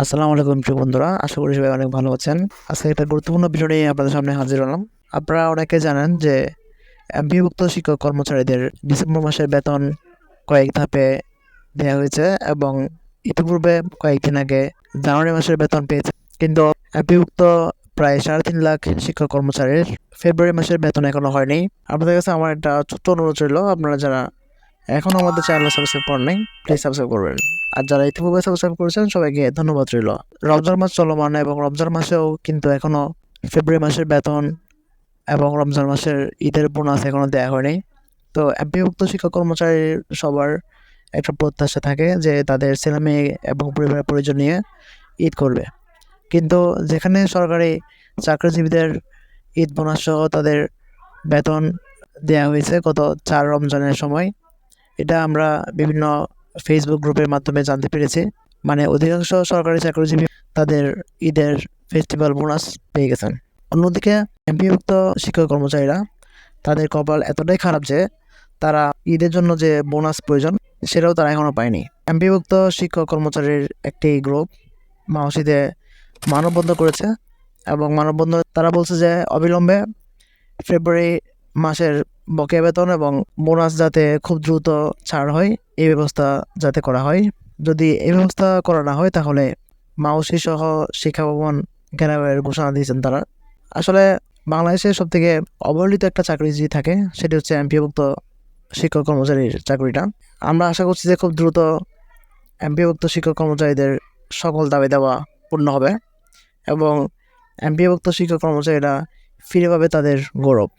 আসসালামু আলাইকুম, প্রিয় বন্ধুরা। আশা করি সবাই অনেক ভালো আছেন। আজকে একটা গুরুত্বপূর্ণ বিষয় নিয়ে আপনাদের সামনে হাজির হলাম। আপনারা অনেকে জানেন যে এমপিভুক্ত শিক্ষক কর্মচারীদের ডিসেম্বর মাসের বেতন কয়েক ধাপে দেওয়া হয়েছে এবং ইতিপূর্বে কয়েকদিন আগে জানুয়ারি মাসের বেতন পেয়েছে। কিন্তু এমপিভুক্ত প্রায় সাড়ে তিন লাখ শিক্ষক কর্মচারীর ফেব্রুয়ারি মাসের বেতন এখনও হয়নি। আপনাদের কাছে আমার একটা ছোট্ট অনুরোধ রইল। আপনারা যারা এখনও আমাদের চ্যানেল সাবস্ক্রাইব করেন নাই প্লিজ সাবস্ক্রাইব করবেন। আর যারা ইতিপূর্বে সাবস্ক্রাইব করেছেন, সবাইকে ধন্যবাদ রইল। রমজান মাস চলমান এবং রমজান মাসেও কিন্তু এখনও ফেব্রুয়ারি মাসের বেতন এবং রমজান মাসের ঈদের বোনাস এখনও দেওয়া হয়নি। তো এমপিভুক্ত শিক্ষক কর্মচারী সবার একটা প্রত্যাশা থাকে যে তাদের ছেলে মেয়ে এবং পরিবার প্রয়োজন নিয়ে ঈদ করবে। কিন্তু যেখানে সরকারি চাকরিজীবীদের ঈদ বোনাস সহ তাদের বেতন দেওয়া হয়েছে গত চার রমজানের সময় এটা আমরা বিভিন্ন ফেসবুক গ্রুপের মাধ্যমে জানতে পেরেছি। মানে অধিকাংশ সরকারি চাকরিজীবী তাদের ঈদের ফেস্টিভ্যাল বোনাস পেয়ে গেছেন। অন্যদিকে এমপিভুক্ত শিক্ষক কর্মচারীরা, তাদের কপাল এতটাই খারাপ যে তারা ঈদের জন্য যে বোনাস প্রয়োজন, সেটাও তারা এখনও পায়নি। এমপিভুক্ত শিক্ষক কর্মচারীর একটি গ্রুপ মাহসিদে মানববন্ধ করেছে এবং মানববন্ধ তারা বলছে যে অবিলম্বে ফেব্রুয়ারি মাসের বকেয়া বেতন এবং বোনাস যাতে খুব দ্রুত ছাড় হয়, এই ব্যবস্থা যাতে করা হয়। যদি এই ব্যবস্থা করা না হয়, তাহলে মাউসি সহ শিক্ষা ভবন ঘেরাওয়ের ঘোষণা দিয়েছেন তারা। আসলে বাংলাদেশের সব থেকে অবহেলিত একটা চাকরি যদি থাকে, সেটি হচ্ছে এমপিভুক্ত শিক্ষক কর্মচারীর চাকরিটা। আমরা আশা করছি যে খুব দ্রুত এমপিভুক্ত শিক্ষক কর্মচারীদের সকল দাবি দেওয়া পূর্ণ হবে এবং এমপিভুক্ত শিক্ষক কর্মচারীরা ফিরে পাবে তাদের গৌরব।